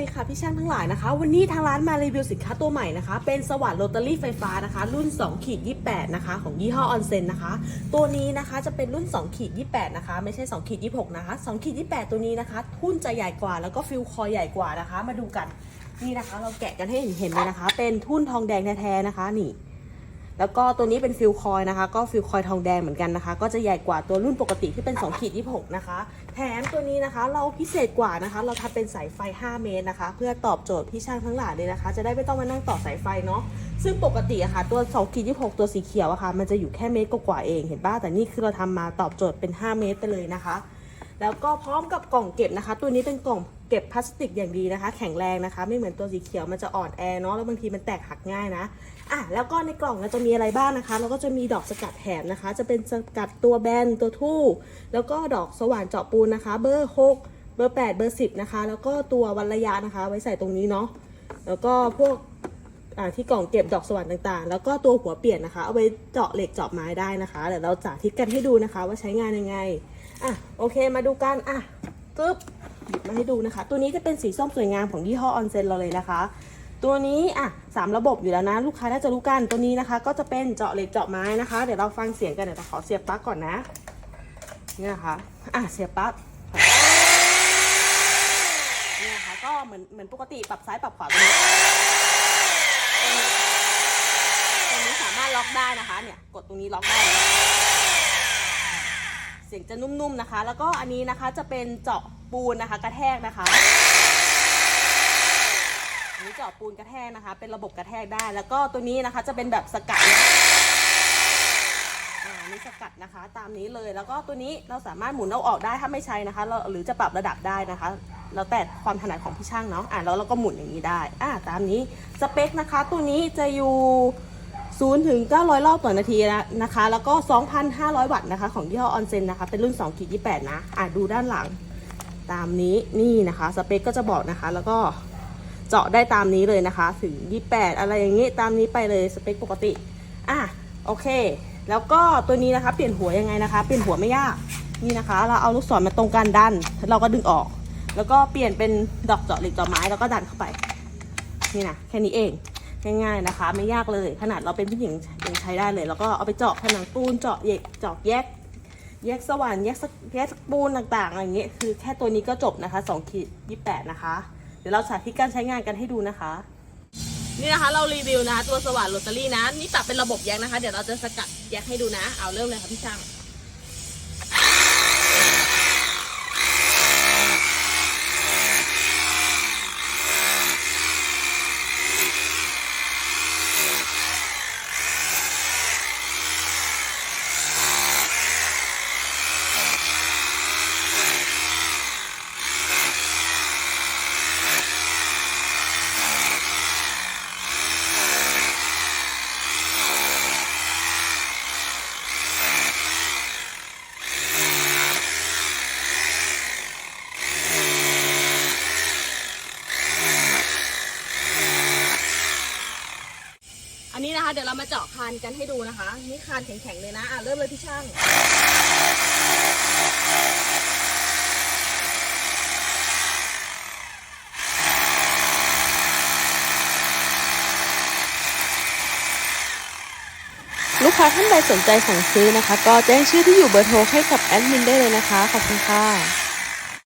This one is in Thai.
ดีค่ะพี่ช่างทั้งหลายนะคะ วันนี้ทางร้านมารีวิวสินค้าตัวใหม่นะคะ เป็นสว่านโรตารี่ไฟฟ้านะคะ รุ่น2ขีด28นะคะ ของยี่ห้อออนเซนนะคะ ตัวนี้นะคะจะเป็นรุ่น2ขีด28นะคะ ไม่ใช่2ขีด26นะคะ2ขีด28 ตัวนี้นะคะทุ่นจะใหญ่กว่าแล้วก็ฟิลคอยใหญ่กว่านะคะ มาดูกันนี่นะคะ เราแกะกันให้เห็นเห็นเลยนะคะ เป็นทุ่นทองแดงแท้ๆนะคะนี่ แล้วก็ตัวนี้เป็นฟิลคอยนะคะ ก็ฟิลคอยทองแดงเหมือนกันนะคะ ก็จะใหญ่กว่าตัวรุ่นปกติที่เป็น2ขีด26นะคะ แถมตัวนี้นะคะ เราพิเศษกว่านะคะ เราทำเป็นสายไฟ 5 เมตรนะคะ เพื่อตอบโจทย์พี่ช่างทั้งหลายเลยนะคะ จะได้ไม่ต้องมานั่งต่อสายไฟเนาะซึ่งปกติอะค่ะตัว2ขีด26 ตัวสีเขียวอะค่ะมันจะอยู่แค่เมตรกว่าเองเห็นป่ะแต่นี่คือเราทำมาตอบโจทย์เป็น 5 เมตรไปเลยนะคะ แล้วก็พร้อมกับกล่องเก็บนะคะ ตัวนี้เป็นกล่อง เก็บพลาสติกอย่างดีนะคะ แข็งแรงนะคะ ไม่เหมือนตัวสีเขียวมันจะอ่อนแอเนาะแล้วบางทีมันแตกหักง่ายนะอะแล้วก็ในกล่องเราจะมีอะไรบ้างนะคะ เราก็จะมีดอกสกัดแถมนะคะ จะเป็นสกัดตัวแบนตัวทู่ แล้วก็ดอกสว่านเจาะปูนนะคะ เบอร์6เบอร์8เบอร์10นะคะ แล้วก็ตัววันระยะนะคะ ไว้ใส่ตรงนี้เนาะแล้วก็พวกอ่าที่กล่องเก็บดอกสว่านต่างๆ แล้วก็ตัวหัวเปลี่ยนนะคะ เอาไปเจาะเหล็กเจาะไม้ได้นะคะเดี๋ยวเราสาธิตกันให้ดูนะคะว่าใช้งานยังไงอะโอเคมาดูกันอะปึ๊บ หยิบมาให้ดูนะคะ ตัวนี้จะเป็นสีส้มสวยงามของยี่ห้อออนเซนเราเลยนะคะ ตัวนี้อะสามระบบอยู่แล้วนะ ลูกค้าน่าจะรู้กันตัวนี้นะคะ ก็จะเป็นเจาะเหล็กเจาะไม้นะคะ เดี๋ยวเราฟังเสียงกันเดี๋ยวเราขอเสียบปลั๊กก่อนนะเนี่ยนะคะอะเสียบปลั๊กเนี่ยนะคะก็เหมือนเหมือนปกติปรับซ้ายปรับขวาตรงนี้ตรงนี้สามารถล็อกได้นะคะ เนี่ยกดตรงนี้ล็อกได้เสียงจะนุ่มๆนะคะ แล้วก็อันนี้นะคะจะเป็นเจาะ ปูนนะคะ กระแทกนะคะอันนี้เจาะปูนกระแทกนะคะ เป็นระบบกระแทกได้ แล้วก็ตัวนี้นะคะจะเป็นแบบสกัดนี่สกัดนะคะ ตามนี้เลยแล้วก็ตัวนี้เราสามารถหมุนเอาออกได้ถ้าไม่ใช้นะคะเราหรือจะปรับระดับได้นะคะแล้วแต่ความถนัดของพี่ช่างเนาะอ่าแล้วเราก็หมุนอย่างนี้ได้อ่าตามนี้สเปคนะคะ ตัวนี้จะอยู่0ถึง900 รอบต่อนาทีนะนะคะ แล้วก็ 2,500 วัตต์นะคะ ของยี่ห้อออนเซนนะคะ เป็นรุ่น2ขีด28 นะ อ่าดูด้านหลัง ตามนี้นี่นะคะสเปคก็จะบอกนะคะ แล้วก็เจาะได้ตามนี้เลยนะคะ ถึง 28 อะไรอย่างนี้ตามนี้ไปเลยสเปคปกติอะโอเค แล้วก็ตัวนี้นะคะ เปลี่ยนหัวยังไงนะคะ เปลี่ยนหัวไม่ยากนี่นะคะ เราเอาลูกศรมาตรงกันดัน เราก็ดึงออก แล้วก็เปลี่ยนเป็นดอกเจาะเหล็กเจาะไม้แล้วก็ดันเข้าไปนี่นะแค่นี้เองง่ายๆนะคะ ไม่ยากเลย ขนาดเราเป็นผู้หญิงยังใช้ได้เลย แล้วก็เอาไปเจาะผนังปูนเจาะเหล็กเจาะแยก แยกสว่านแยกสแยกปูนต่างๆอะไรอย่างเงี้ยคือแค่ตัวนี้ก็จบนะคะ2ขีด28 นะคะ เดี๋ยวเราสาธิตการใช้งานกันให้ดูนะคะ นี่นะคะเรารีวิวนะคะตัวสว่านโรตารี่นะนี่ปรับเป็นระบบแยกนะคะ เดี๋ยวเราจะสกัดแยกให้ดูนะ เอาเริ่มเลยค่ะพี่ช่าง นะคะเดี๋ยวเรามาเจาะคานกันให้ดูนะคะ นี่คานแข็งๆเลยนะอะเริ่มเลยพี่ช่างลูกค้าท่านใดสนใจสั่งซื้อนะคะ ก็แจ้งชื่อที่อยู่เบอร์โทรให้กับแอดมินได้เลยนะคะ ขอบคุณค่ะ